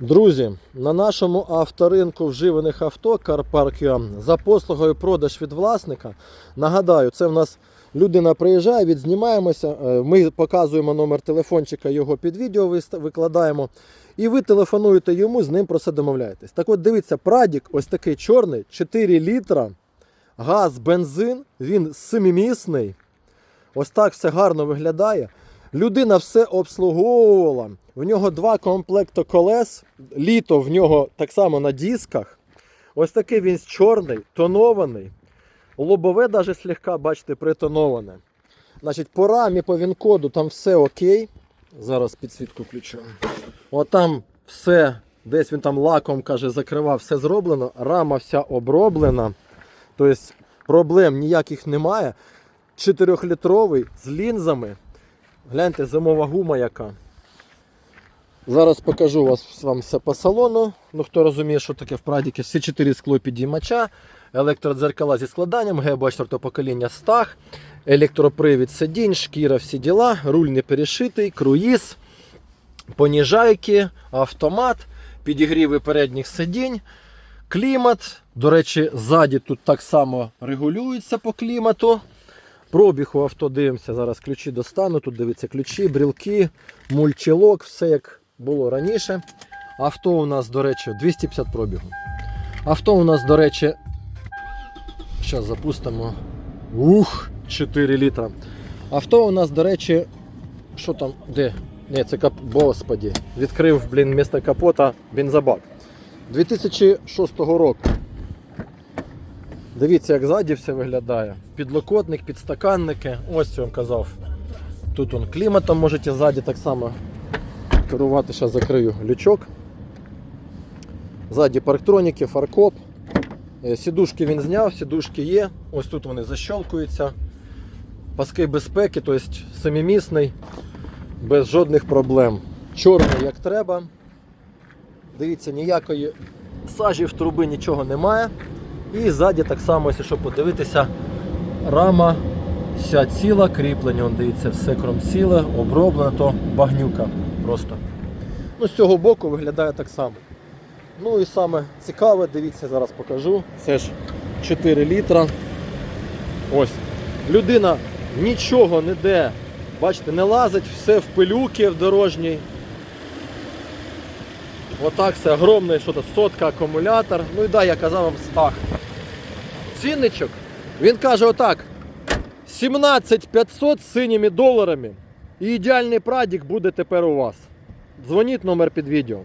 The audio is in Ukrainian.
Друзі, на нашому авторинку вживаних авто CarPark.ua за послугою продаж від власника. Нагадаю, це в нас людина приїжджає, відзнімаємося. е, Ми показуємо номер телефончика, його під відео викладаємо. І ви телефонуєте йому, з ним про це домовляєтесь. Так от дивіться, Прадік, ось такий чорний, 4 літра, газ, бензин, він семимісний. Ось так все гарно виглядає. Людина все обслуговувала. В нього два комплекти колес. Літо в нього так само на дисках. Ось такий він чорний, тонований. Лобове навіть слегка, бачите, притоноване. Значить, по рамі, по він-коду там все окей. Зараз підсвітку включу. От там все, десь він там лаком каже, закривав, все зроблено. Рама вся оброблена. Тобто проблем ніяких немає. 4-літровий з лінзами. Гляньте, зимова гума яка. Зараз покажу вас, вам все по салону. Ну, хто розуміє, що таке в Прадіки, всі 4 склопідіймача, електродзеркала зі складанням, ГБ 4 покоління стаг, електропривід сидінь, шкіра, всі діла, руль не перешитий, круїз, поніжайки, автомат, підігріви передніх сидінь, клімат. До речі, ззаді тут так само регулюється по клімату. Пробіг у авто дивимося, зараз ключі достану. Тут дивіться ключі, брілки, мультілок, все як було раніше. Авто у нас, до речі, 250 пробігу. Авто у нас, до речі, зараз запустимо. Ух, 4 літра. Авто у нас, до речі, що там, де? Ні, це кап... Господі. Відкрив, блін, місто капота бензобак. 2006 року. Дивіться, як ззаді все виглядає. Підлокотник, підстаканники. Ось я вам казав. Тут он кліматом можете ззаді так само керувати. Зараз закрию лючок. Ззаді парктроніки, фаркоп. Е, Сідушки він зняв, сідушки є. Ось тут вони защелкуються. Паски безпеки, тобто самімісний, без жодних проблем. Чорний як треба. Дивіться, ніякої сажі в труби нічого немає. І ззаді так само, якщо подивитися, рама вся ціла, кріплення, он, дивіться, все кром ціле, оброблено, то багнюка просто. Ну, з цього боку виглядає так само. Ну і саме цікаве, дивіться, зараз покажу. Це ж 4 літра. Ось. Людина нічого не де, бачите, не лазить, все в пилюки в дорожній. Отак все огромний, що то сотка акумулятор. Ну і да, я казав вам стах. Цінничок. Він каже отак. 17500 з синіми доларами. І ідеальний прадік буде тепер у вас. Дзвоніть номер під відео.